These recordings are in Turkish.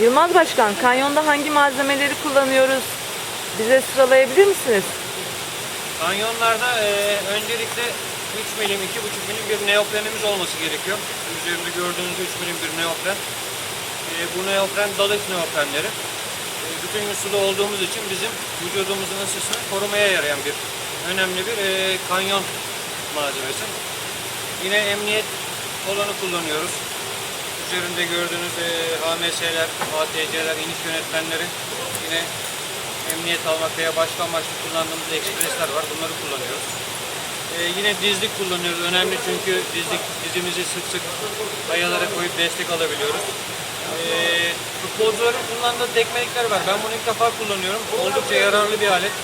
Yılmaz Başkan, kanyonda hangi malzemeleri kullanıyoruz? Bize sıralayabilir misiniz? Kanyonlarda e, öncelikle 3 milim, 2,5 milim bir neoprenimiz olması gerekiyor. Üzerinde gördüğünüz 3 milim bir neopren. E, bu neopren dalış neoprenleri. E, bütün gün suda olduğumuz için bizim vücudumuzun ısısını korumaya yarayan bir önemli bir e, kanyon malzemesi. Yine emniyet olanı kullanıyoruz. Üzerinde gördüğünüz e, HMS'ler, ATC'ler, iniş yönetmenleri yine emniyet almak veya başka amaçlı kullandığımız ekspresler var. Bunları kullanıyoruz. Ee, yine dizlik kullanıyoruz. Önemli çünkü dizlik dizimizi sık sık kayalara koyup destek alabiliyoruz. Ee, futbolcuların kullandığı tekmelikler var. Ben bunu ilk defa kullanıyorum. Oldukça yararlı bir alet.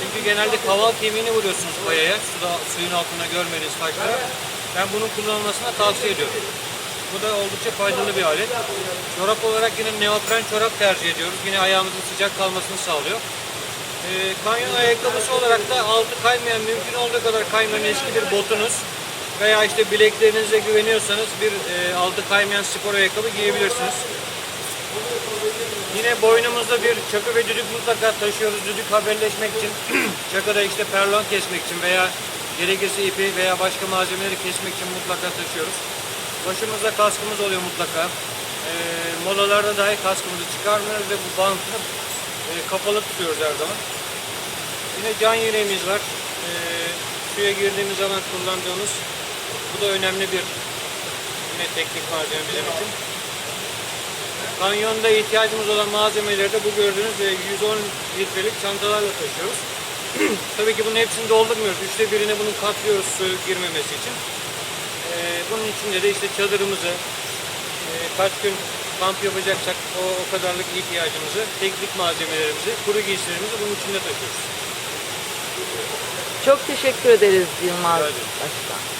Çünkü genelde kaval kemiğini vuruyorsunuz kayaya. Suda, suyun altında görmediğiniz taşlara. Ben bunun kullanılmasına tavsiye ediyorum. Bu da oldukça faydalı bir alet. Çorap olarak yine neopren çorap tercih ediyoruz. Yine ayağımızın sıcak kalmasını sağlıyor. Ee, kanyon ayakkabısı olarak da altı kaymayan, mümkün olduğu kadar kaymayan eski bir botunuz veya işte bileklerinize güveniyorsanız bir e, altı kaymayan spor ayakkabı giyebilirsiniz. Yine boynumuzda bir çakı ve düdük mutlaka taşıyoruz. Düdük haberleşmek için, çakıda işte perlon kesmek için veya gerekirse ipi veya başka malzemeleri kesmek için mutlaka taşıyoruz. Başımızda kaskımız oluyor mutlaka. Ee, molalarda dahi kaskımızı çıkarmıyoruz ve bu bantı e, kapalı tutuyoruz her zaman. Yine can yeleğimiz var. Ee, suya girdiğimiz zaman kullandığımız bu da önemli bir yine teknik malzeme bizim için. Kanyonda ihtiyacımız olan malzemeleri de bu gördüğünüz e, 110 litrelik çantalarla taşıyoruz. Tabii ki bunun hepsini doldurmuyoruz. Üçte birini bunun katlıyoruz su girmemesi için. Ee, bunun içinde de işte çadırımızı, e, kaç gün kamp yapacaksak o, o kadarlık ihtiyacımızı, teknik malzemelerimizi, kuru giysilerimizi bunun içinde taşıyoruz. Çok teşekkür ederiz Yılmaz. Başkan.